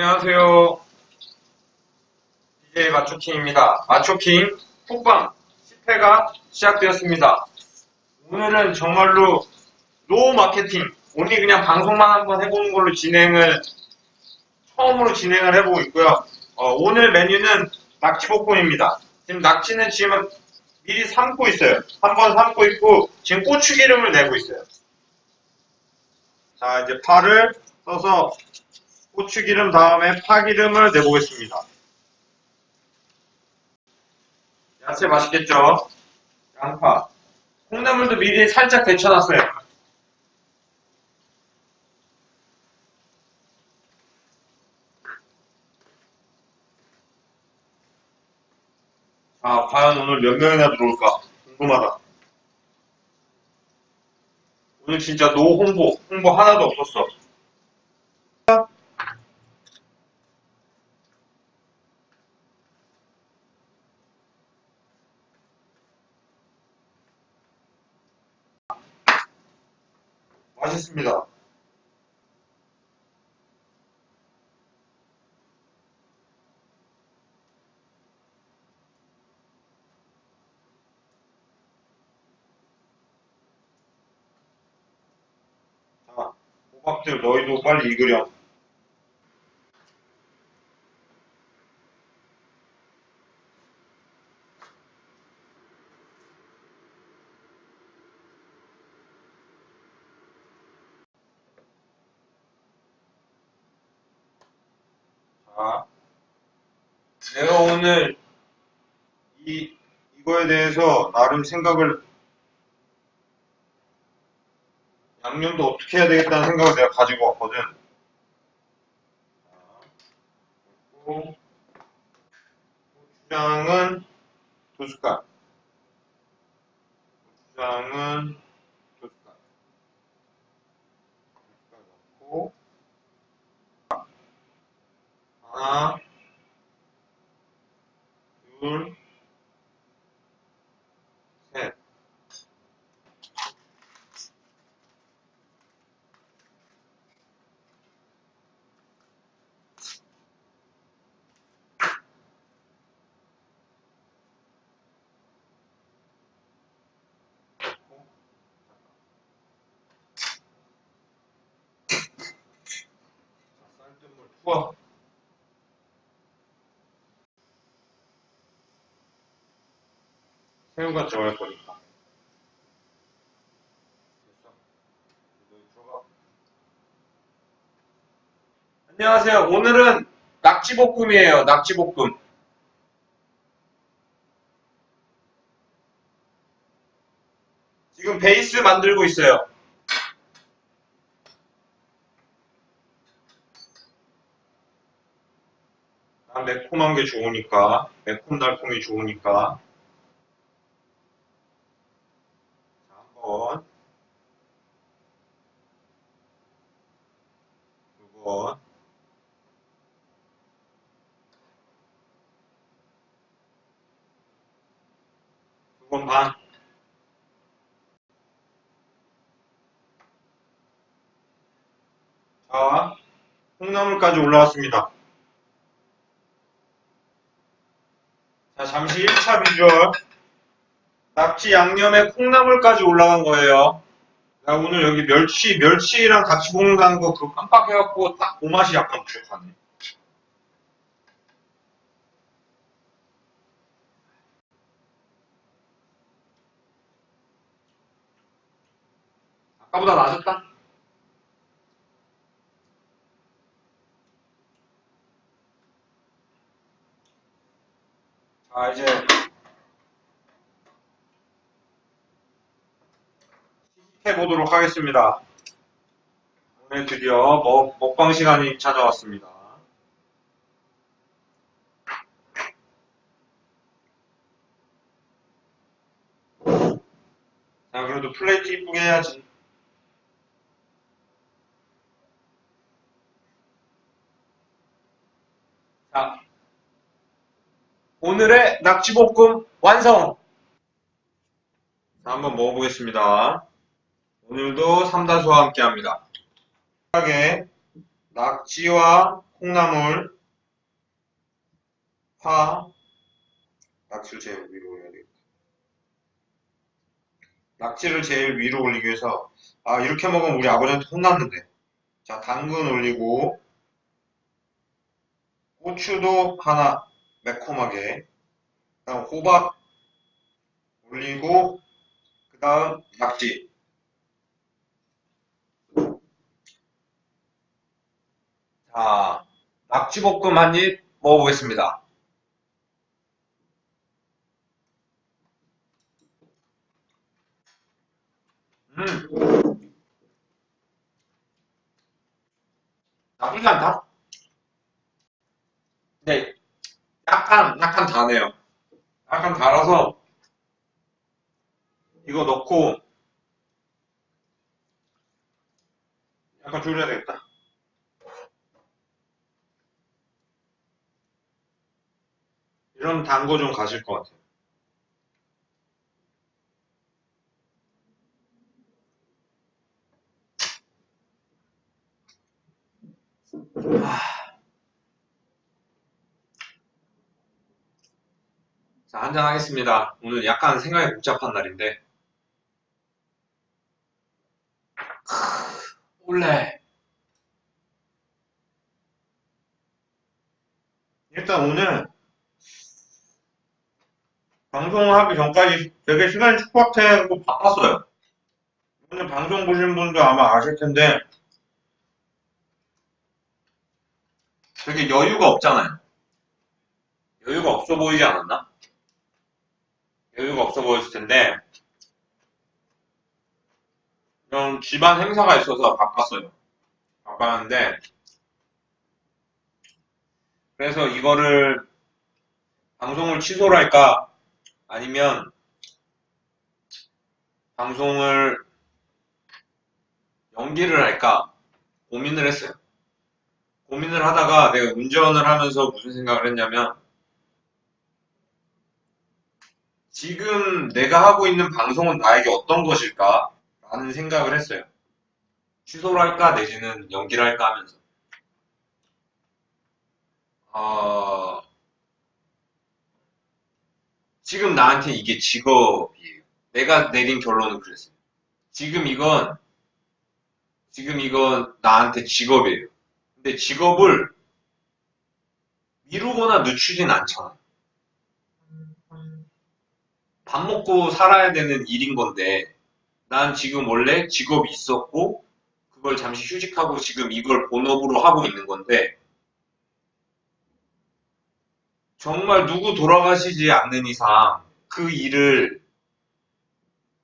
안녕하세요. DJ 마초킹입니다. 마초킹 쿡방 10회가 시작되었습니다. 오늘은 정말로 노 마케팅, 오늘 그냥 방송만 한번 해보는 걸로 진행을, 처음으로 진행을 해보고 있고요. 어, 오늘 메뉴는 낙지볶음입니다. 지금 낙지는 지금 미리 삶고 있어요. 한번 삶고 있고, 지금 고추기름을 내고 있어요. 자, 이제 파를 써서 고추기름 다음에 파기름을 내보겠습니다. 야채 맛있겠죠? 양파. 콩나물도 미리 살짝 데쳐놨어요. 아, 과연 오늘 몇 명이나 들어올까? 궁금하다. 오늘 진짜 노 홍보, 홍보 하나도 없었어. 맛있습니다. 자, 호박들 너희도 빨리 익으렴. 자, 내가 오늘 이, 이거에 대해서 나름 생각을, 양념도 어떻게 해야 되겠다는 생각을 내가 가지고 왔거든. 고추장은 두 숟갈. 고추장은 두 숟갈. 두 숟갈 넣고, 하나, 둘, 셋. 자, 투하. 새우가 들어갈 거니까. 됐어. 여기 들어가. 안녕하세요. 오늘은 낙지볶음이에요. 낙지볶음. 지금 베이스 만들고 있어요. 난 매콤한 게 좋으니까, 매콤달콤이 좋으니까. 자, 한번. 두 번. 두 번 반. 자, 콩나물까지 올라왔습니다. 잠시 1차 비주얼. 낙지 양념에 콩나물까지 올라간 거예요. 나 오늘 여기 멸치, 멸치랑 같이 볶는다는 거 그거 깜빡해갖고 딱 그 맛이 약간 부족하네. 아까보다 나아졌다? 자, 이제 시식해 보도록 하겠습니다. 오늘 드디어 먹, 먹방 시간이 찾아왔습니다. 자, 그래도 플레이트 이쁘게 해야지. 자, 오늘의 낙지볶음 완성! 자, 한번 먹어보겠습니다. 오늘도 삼다수와 함께 합니다. 하게 낙지와 콩나물, 파, 낙지를 제일 위로 올려야 되겠다. 낙지를 제일 위로 올리기 위해서, 아, 이렇게 먹으면 우리 아버지한테 혼났는데. 자, 당근 올리고, 고추도 하나 매콤하게, 그 다음 호박 올리고, 그 다음 낙지. 자, 낙지볶음 한 입 먹어보겠습니다. 음, 나쁘지 않다. 네, 약간, 약간 다네요. 약간 달아서, 이거 넣고, 약간 졸여야 되겠다. 이런 단거 좀 가실 것 같아요. 자, 한잔 하겠습니다. 오늘 약간 생각이 복잡한 날인데. 원래. 일단 오늘 방송하기 전까지 되게 시간이 촉박해고 바빴어요. 오늘 방송 보신 분도 아마 아실 텐데 되게 여유가 없잖아요. 여유가 없어 보이지 않았나? 여유가 없어 보였을 텐데 이런 집안 행사가 있어서 바빴어요. 바빴는데 그래서 이거를 방송을 취소를 할까 아니면 방송을 연기를 할까 고민을 했어요. 고민을 하다가 내가 운전을 하면서 무슨 생각을 했냐면 지금 내가 하고 있는 방송은 나에게 어떤 것일까? 라는 생각을 했어요. 취소를 할까 내지는 연기를 할까 하면서. 어, 지금 나한테 이게 직업이에요. 내가 내린 결론은 그랬어요. 지금 이건, 지금 이건 나한테 직업이에요. 근데 직업을 미루거나 늦추진 않잖아. 밥 먹고 살아야 되는 일인 건데, 난 지금 원래 직업이 있었고, 그걸 잠시 휴직하고 지금 이걸 본업으로 하고 있는 건데, 정말 누구 돌아가시지 않는 이상 그 일을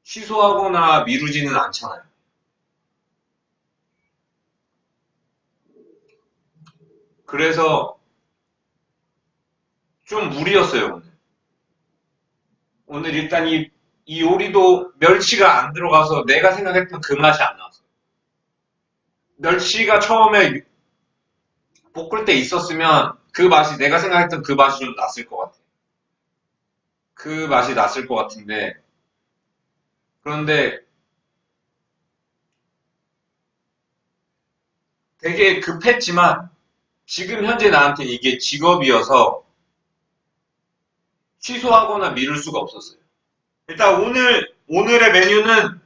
취소하거나 미루지는 않잖아요. 그래서 좀 무리였어요, 오늘. 일단 이, 이 요리도 멸치가 안 들어가서 내가 생각했던 그 맛이 안 나왔어요. 멸치가 처음에 볶을 때 있었으면 그 맛이 내가 생각했던 그 맛이 좀 났을 것 같아. 그 맛이 났을 것 같은데 그런데 되게 급했지만 지금 현재 나한테 이게 직업이어서 취소하거나 미룰 수가 없었어요. 일단 오늘 오늘의 메뉴는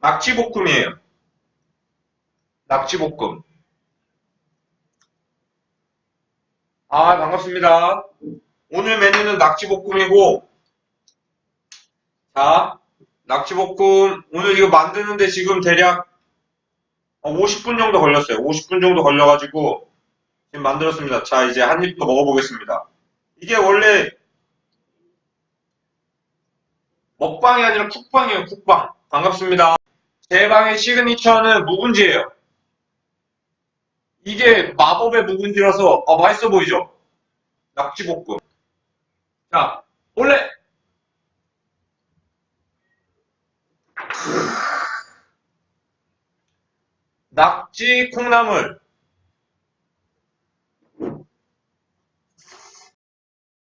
낙지볶음이에요. 낙지볶음. 아, 반갑습니다. 오늘 메뉴는 낙지볶음이고, 자, 낙지볶음, 오늘 이거 만드는데 지금 대략 50분 정도 걸렸어요. 50분 정도 걸려가지고, 지금 만들었습니다. 자, 이제 한입더 먹어보겠습니다. 이게 원래, 먹방이 아니라 쿡방이에요, 쿡방. 반갑습니다. 제 방의 시그니처는 묵은지예요. 이게 마법의 묵은지라서 아, 맛있어 보이죠? 낙지볶음. 자, 원래 낙지 콩나물